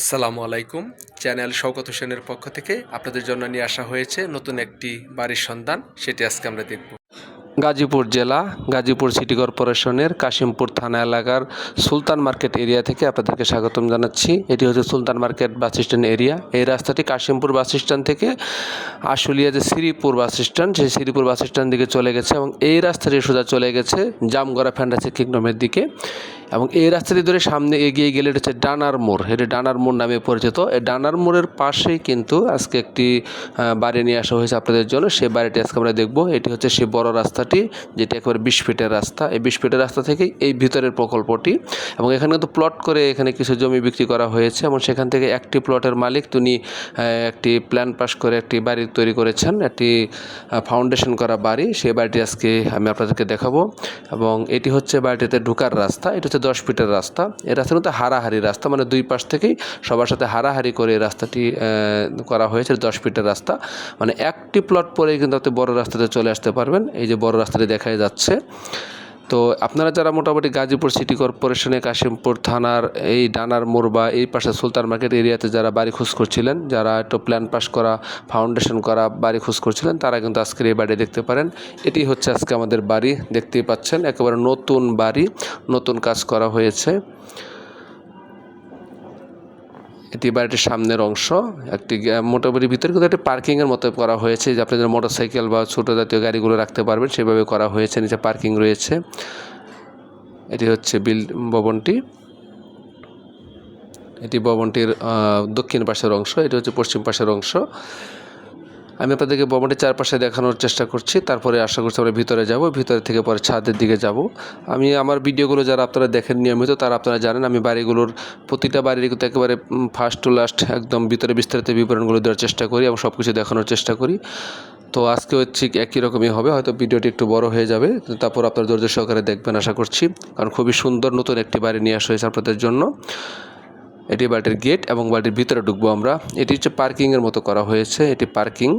আসসালামু আলাইকুম। চ্যানেল শওকত হোসেনের পক্ষ থেকে আপনাদের জন্য নিয়ে আসা হয়েছে নতুন একটি বাড়ির সন্ধান। সেটি আজকে আমরা দেখব। গাজীপুর জেলা, গাজীপুর সিটি কর্পোরেশনের কাশিমপুর থানা এলাকার সুলতান মার্কেট এরিয়া থেকে আপনাদেরকে স্বাগতম জানাচ্ছি। এটি হচ্ছে Sultan market bus stand area. এই রাস্তাটি কাশিমপুর বাস স্ট্যান্ড থেকে আশুলিয়া যে শ্রীপুর বাস স্ট্যান্ড, সেই শ্রীপুর বাস স্ট্যান্ড দিকে চলে গেছে এবং এই রাস্তাটি সোজা চলে গেছে জামগড়া ফ্যান্টাসি কিংডমের দিকে। এবং এই রাস্তাটি ধরে সামনে এগিয়ে গেলে এটা হচ্ছে ডানার মোড়। এটি ডানার মোড় নামে পরিচিত। এই ডানার মোড়ের পাশেই কিন্তু আজকে একটি বাড়ি নিয়ে আসা হয়েছে আপনাদের জন্য। সেই বাড়িটি আজকে আমরা দেখব। এটি হচ্ছে সেই বড় রাস্তাটি, যেটি একেবারে বিশ ফিটের রাস্তা। এই বিশ ফিটের রাস্তা থেকেই এই ভিতরের প্রকল্পটি। এবং এখানে কিন্তু প্লট করে এখানে কিছু জমি বিক্রি করা হয়েছে। এবং সেখান থেকে একটি প্লটের মালিক, তিনি একটি প্ল্যান পাস করে একটি বাড়ি তৈরি করেছেন। একটি ফাউন্ডেশন করা বাড়ি। সেই বাড়িটি আজকে আমি আপনাদেরকে দেখাবো। এবং এটি হচ্ছে বাড়িটিতে ঢোকার রাস্তা। এটা হচ্ছে দশ ফিটের রাস্তা। এই রাস্তা কিন্তু হারাহারি রাস্তা মানে দুই পাশ থেকেই সবার সাথে হারাহারি করে এই রাস্তাটি করা হয়েছে, দশ ফিটের রাস্তা। মানে একটি প্লট পরেই কিন্তু আপনি বড় রাস্তাতে চলে আসতে পারবেন। এই যে বড় রাস্তাটি দেখাই যাচ্ছে। তো আপনারা যারা মোটামুটি গাজীপুর সিটি কর্পোরেশনে কাশিমপুর থানার এই ডানার মোড় বা এই পাশে সুলতান মার্কেট এরিয়াতে যারা বাড়ি খোঁজ করছিলেন, যারা একটু প্ল্যান পাস করা ফাউন্ডেশন করা বাড়ি খোঁজ করছিলেন, তারা কিন্তু আজকের এই বাড়ি দেখতে পারেন। এটি হচ্ছে আজকে আমাদের বাড়ি, দেখতেই পাচ্ছেন। একেবারে নতুন বাড়ি, নতুন কাজ করা হয়েছে। এটি বাড়িটির সামনের অংশ, একটি মোটামুটি ভিতরে কিন্তু একটি পার্কিংয়ের মতো করা হয়েছে, যে আপনাদের মোটর সাইকেল বা ছোটো জাতীয় গাড়িগুলো রাখতে পারবেন, সেভাবে করা হয়েছে, নিচে পার্কিং রয়েছে। এটি হচ্ছে বিল, ভবনটি। এটি ভবনটির দক্ষিণ পাশের অংশ, এটি হচ্ছে পশ্চিম পাশের অংশ। আমি আপনাদেরকে ভবনটির চারপাশে দেখানোর চেষ্টা করছি, তারপরে আশা করছি আমরা ভিতরে যাব, ভিতরে থেকে পরে ছাদের দিকে যাব। আমি আমার ভিডিওগুলো যারা আপনারা দেখেন নিয়মিত, তারা আপনারা জানেন আমি বাড়িগুলোর প্রতিটা বাড়ির কিন্তু একেবারে ফার্স্ট টু লাস্ট একদম ভিতরে বিস্তারিত বিবরণগুলো দেওয়ার চেষ্টা করি এবং সব কিছু দেখানোর চেষ্টা করি। তো আজকে হচ্ছে একই রকমই হবে, হয়তো ভিডিওটি একটু বড় হয়ে যাবে, তারপর আপনার ধৈর্য সহকারে দেখবেন আশা করছি, কারণ খুবই সুন্দর নতুন একটি বাড়ি নিয়ে আসা হয়েছে আপনাদের জন্য। এটি বাড়িটির গেট এবং বাড়ির ভিতরে ঢুকবো আমরা। এটি হচ্ছে পার্কিংয়ের মতো করা হয়েছে। এটি পার্কিং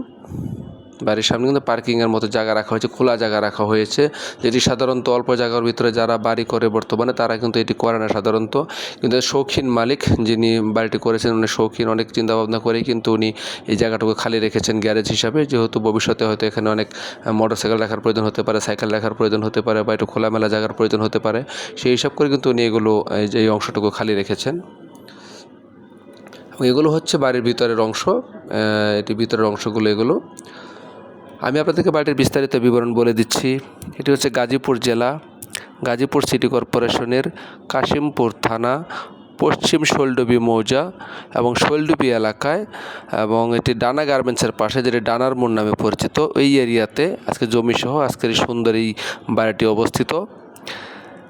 বাড়ির সামনে কিন্তু পার্কিংয়ের মতো জায়গা রাখা হয়েছে, খোলা জায়গা রাখা হয়েছে। যেটি সাধারণত অল্প জায়গার ভিতরে যারা বাড়ি করে বর্তমানে, তারা কিন্তু এটি করে না সাধারণত। কিন্তু শৌখিন মালিক যিনি বাড়িটি করেছেন, উনি শৌখিন অনেক চিন্তা ভাবনা করেই কিন্তু উনি এই জায়গাটুকু খালি রেখেছেন গ্যারেজ হিসাবে। যেহেতু ভবিষ্যতে হয়তো এখানে অনেক মোটর সাইকেল রাখার প্রয়োজন হতে পারে, সাইকেল রাখার প্রয়োজন হতে পারে বা একটু খোলামেলা জায়গার প্রয়োজন হতে পারে। সেই হিসাব করে কিন্তু উনি এগুলো এই অংশটুকু খালি রেখেছেন। এগুলো হচ্ছে বাড়ির ভিতরের অংশ এটি ভিতরের অংশগুলো এগুলো। আমি আপনাদেরকে বাড়ির বিস্তারিত বিবরণ বলে দিচ্ছি। এটি হচ্ছে গাজীপুর জেলা, গাজীপুর সিটি কর্পোরেশনের কাশিমপুর থানা, পশ্চিম শৈলডুবি মৌজা এবং শৈলডুবি এলাকায় এবং এটি ডানা গার্মেন্টসের পাশে, যেটি ডানার মোড় নামে পরিচিত। এই এরিয়াতে আজকে জমিসহ আজকের এই সুন্দর এই বাড়িটি অবস্থিত।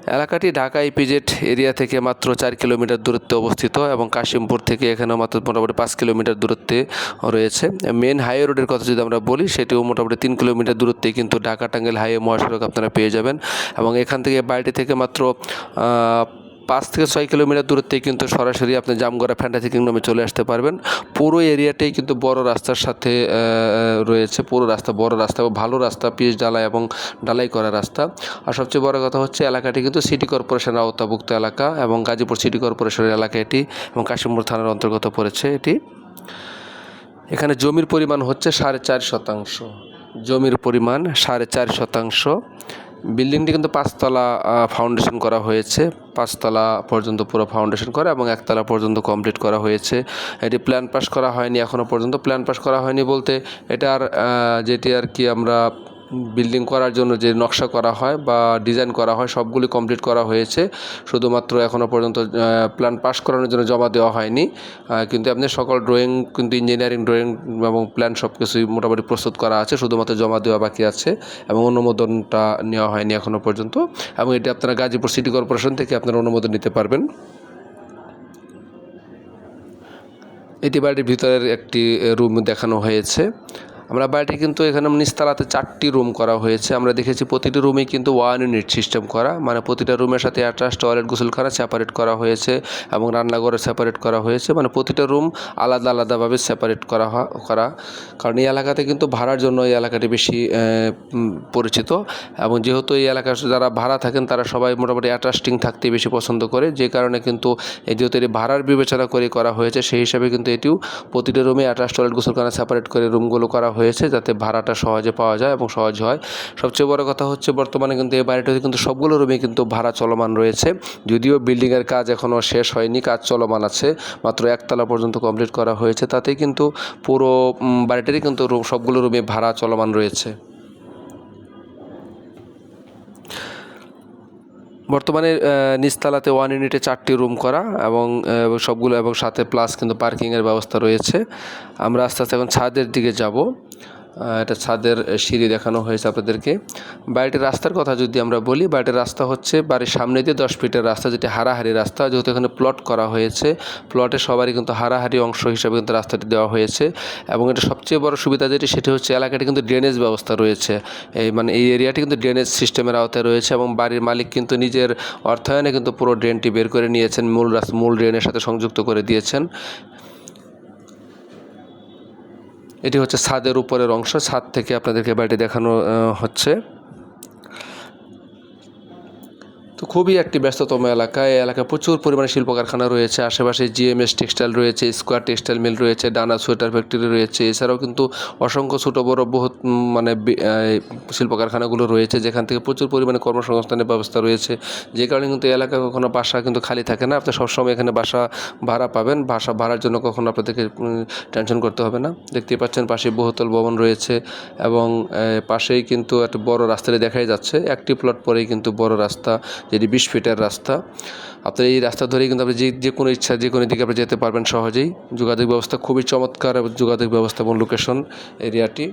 এলাকাটি ঢাকা ইপিজেড এরিয়া থেকে মাত্র চার কিলোমিটার দূরত্বে অবস্থিত এবং কাশিমপুর থেকে এখানে মাত্র মোটামুটি পাঁচ কিলোমিটার দূরত্বে রয়েছে। মেন হাইওয়ে রোডের কথা যদি আমরা বলি, সেটিও মোটামুটি তিন কিলোমিটার দূরত্বে কিন্তু ঢাকা টাঙ্গাইল হাইওয়ে মহাসড়ক আপনারা পেয়ে যাবেন। এবং এখান থেকে বাড়িটি থেকে মাত্র পাঁচ থেকে ছয় কিলোমিটার দূরত্বে কিন্তু সরাসরি আপনি জামগড়া ফ্যান্টাসি কিংডমে চলে আসতে পারবেন। পুরো এরিয়াটাই কিন্তু বড় রাস্তার সাথে রয়েছে। পুরো রাস্তা বড় রাস্তা ভালো রাস্তা, পিচ ডালাই এবং ডালাই করা রাস্তা। আর সবচেয়ে বড় কথা হচ্ছে, এলাকাটি কিন্তু সিটি কর্পোরেশনের আওতাভুক্ত এলাকা এবং গাজীপুর সিটি কর্পোরেশনের এলাকা এটি এবং কাশিমপুর থানার অন্তর্গত পড়েছে এটি। এখানে জমির পরিমাণ হচ্ছে সাড়ে চার শতাংশ। জমির পরিমাণ সাড়ে চার শতাংশ। বিল্ডিংটি কিন্তু পাঁচতলা ফাউন্ডেশন করা হয়েছে। পাঁচতলা পর্যন্ত পুরো ফাউন্ডেশন করা এবং একতলা পর্যন্ত কমপ্লিট করা হয়েছে। এটি প্ল্যান পাস করা হয়নি এখনও পর্যন্ত প্ল্যান পাস করা হয়নি বলতে। এটার যেটি আর কি আমরা বিল্ডিং করার জন্য যে নকশা করা হয় বা ডিজাইন করা হয়, সবগুলি কমপ্লিট করা হয়েছে। শুধুমাত্র এখনও পর্যন্ত প্ল্যান পাস করানোর জন্য জমা দেওয়া হয়নি। কিন্তু আপনি সকল ড্রয়িং কিন্তু ইঞ্জিনিয়ারিং ড্রয়িং এবং প্ল্যান সব কিছুই মোটামুটি প্রস্তুত করা আছে। শুধুমাত্র জমা দেওয়া বাকি আছে এবং অনুমোদনটা নেওয়া হয়নি এখনও পর্যন্ত। এবং এটি আপনারা গাজীপুর সিটি কর্পোরেশন থেকে আপনারা অনুমোদন নিতে পারবেন। এটি বাড়ির ভিতরের একটি রুম দেখানো হয়েছে। আমরা বাড়িটি কিন্তু এখানে নিস্তালাতে চারটি রুম করা হয়েছে। আমরা দেখেছি প্রতিটি রুমে কিন্তু ওয়ান ইউনিট সিস্টেম করা। মানে প্রতিটা রুমের সাথে অ্যাটাচ টয়লেট গোসলখানা সেপারেট করা হয়েছে এবং রান্নাঘরে সেপারেট করা হয়েছে। মানে প্রতিটা রুম আলাদা আলাদাভাবে সেপারেট করা করা। কারণ এই এলাকাতে কিন্তু ভাড়ার জন্য এই এলাকাটি বেশি পরিচিত এবং যেহেতু এই এলাকার যারা ভাড়া থাকেন, তারা সবাই মোটামুটি অ্যাটাস্টিং থাকতে বেশি পছন্দ করে। যে কারণে কিন্তু যেহেতু এটি ভাড়ার বিবেচনা করে করা হয়েছে, সেই হিসাবে কিন্তু এটিও প্রতিটা রুমে অ্যাটাচ টয়লেট গোসলখানা সেপারেট করে রুমগুলো করা হয়েছে। যাতে ভাড়াটা সহজে পাওয়া যায় এবং সহজ হয়। সবচেয়ে বড় কথা হচ্ছে, বর্তমানে কিন্তু এই বাড়িটাতে কিন্তু সবগুলো রুমে কিন্তু ভাড়া চলমান রয়েছে। যদিও বিল্ডিংয়ের কাজ এখনও শেষ হয়নি, কাজ চলমান আছে। মাত্র একতলা পর্যন্ত কমপ্লিট করা হয়েছে। তাতেই কিন্তু পুরো বাড়িটারই কিন্তু সবগুলো রুমে ভাড়া চলমান রয়েছে। বর্তমানে নিস্তালাতে ওয়ান ইউনিটে চারটি রুম করা এবং সবগুলো এবং সাথে প্লাস কিন্তু পার্কিংয়ের ব্যবস্থা রয়েছে। আমরা আস্তে আস্তে এখন ছাদের দিকে যাব। এটা ছাদের সিঁড়ি দেখানো হয়েছে আপনাদেরকে। বাড়িটির রাস্তার কথা যদি আমরা বলি, বাড়িটির রাস্তা হচ্ছে বাড়ির সামনে দিয়ে দশ ফিটের রাস্তা, যেটি হারাহারি রাস্তা, যেহেতু এখানে প্লট করা হয়েছে। প্লটে সবারই কিন্তু হারাহারি অংশ হিসাবে কিন্তু রাস্তাটি দেওয়া হয়েছে। এবং এটা সবচেয়ে বড় সুবিধা যেটি, সেটি হচ্ছে এলাকাটি কিন্তু ড্রেনেজ ব্যবস্থা রয়েছে। এই মানে এই এরিয়াটি কিন্তু ড্রেনেজ সিস্টেমের আওতায় রয়েছে এবং বাড়ির মালিক কিন্তু নিজের অর্থায়নে কিন্তু পুরো ড্রেনটি বের করে নিয়েছেন, মূল রাস্তা মূল ড্রেনের সাথে সংযুক্ত করে দিয়েছেন। এটি হচ্ছে ছাদের উপরের অংশ। ছাদ থেকে আপনাদেরকে বাড়িটি দেখানো হচ্ছে। তো খুবই একটি ব্যস্ততম এলাকা। এই এলাকায় প্রচুর পরিমাণে শিল্প কারখানা রয়েছে আশেপাশে জিএমএস টেক্সটাইল রয়েছে স্কোয়ার টেক্সটাইল মিল রয়েছে ডানা সোয়েটার ফ্যাক্টরি রয়েছে। এছাড়াও কিন্তু অসংখ্য ছোটো বড় উম, মানে শিল্প কারখানাগুলো রয়েছে যেখান থেকে প্রচুর পরিমাণে কর্মসংস্থানের ব্যবস্থা রয়েছে। যে কারণে কিন্তু এলাকা কখনো বাসা কিন্তু খালি থাকে না। আপনি সবসময় এখানে বাসা ভাড়া পাবেন। বাসা ভাড়ার জন্য কখনো আপনাদেরকে টেনশন করতে হবে না। দেখতেই পাচ্ছেন পাশে বহুতল ভবন রয়েছে এবং পাশেই কিন্তু একটা বড় রাস্তাটি দেখাই যাচ্ছে। একটি প্লট পরেই কিন্তু বড় রাস্তা যেটি বিশ ফিটের রাস্তা, আপনার এই রাস্তা ধরেই কিন্তু আপনি যে যে কোনো ইচ্ছা, যে কোনো দিকে আপনি যেতে পারবেন সহজেই। যোগাযোগ ব্যবস্থা খুবই চমৎকার যোগাযোগ ব্যবস্থা এবং লোকেশন এরিয়াটি।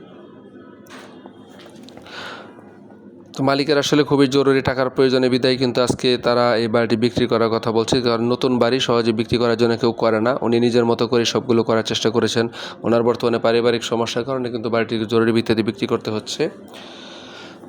তো মালিকের আসলে খুবই জরুরি টাকার প্রয়োজনে বিদায়, কিন্তু আজকে তারা এই বাড়িটি বিক্রি করার কথা বলছে, কারণ নতুন বাড়ি সহজে বিক্রি করার জন্য কেউ করে না। উনি নিজের মতো করে সবগুলো করার চেষ্টা করেছেন। ওনার বর্তমানে পারিবারিক সমস্যার কারণে কিন্তু বাড়িটি জরুরি ভিত্তিতে বিক্রি করতে হচ্ছে।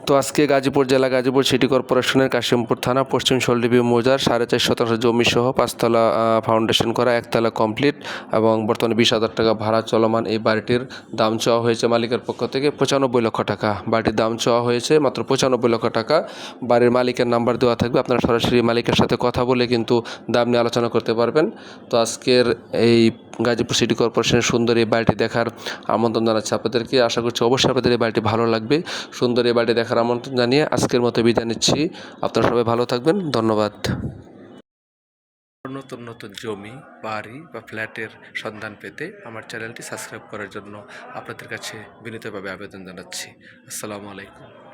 তো আজকে গাজীপুর জেলা গাজীপুর সিটি কর্পোরেশনের কাশিমপুর থানা, পশ্চিম শোলডিবি মৌজার সাড়ে চার শতাংশ জমি সহ পাঁচতলা ফাউন্ডেশন করা একতলা কমপ্লিট এবং বর্তমানে বিশ হাজার টাকা ভাড়া চলমান এই বাড়িটির দাম চাওয়া হয়েছে মালিকের পক্ষ থেকে পঁচানব্বই লক্ষ টাকা। বাড়িটির দাম চাওয়া হয়েছে মাত্র পঁচানব্বই লক্ষ টাকা। বাড়ির মালিকের নাম্বার দেওয়া থাকবে, আপনারা সরাসরি মালিকের সাথে কথা বলে কিন্তু দাম নিয়ে আলোচনা করতে পারবেন। তো আজকের এই গাজীপুর সিটি কর্পোরেশনের সুন্দর এই বাড়িটি দেখার আমন্ত্রণ জানাচ্ছি আপনাদেরকে। আশা করছি অবশ্যই আপনাদের এই বাড়িটি ভালো লাগবে। সুন্দর এই বাড়িটি দেখার আমন্ত্রণ জানিয়ে আজকের মতো বিদায় নিচ্ছি। আপনারা সবাই ভালো থাকবেন। ধন্যবাদ। নতুন নতুন জমি, বাড়ি বা ফ্ল্যাটের সন্ধান পেতে আমার চ্যানেলটি সাবস্ক্রাইব করার জন্য আপনাদের কাছে বিনীতভাবে আবেদন জানাচ্ছি। আসসালামু আলাইকুম।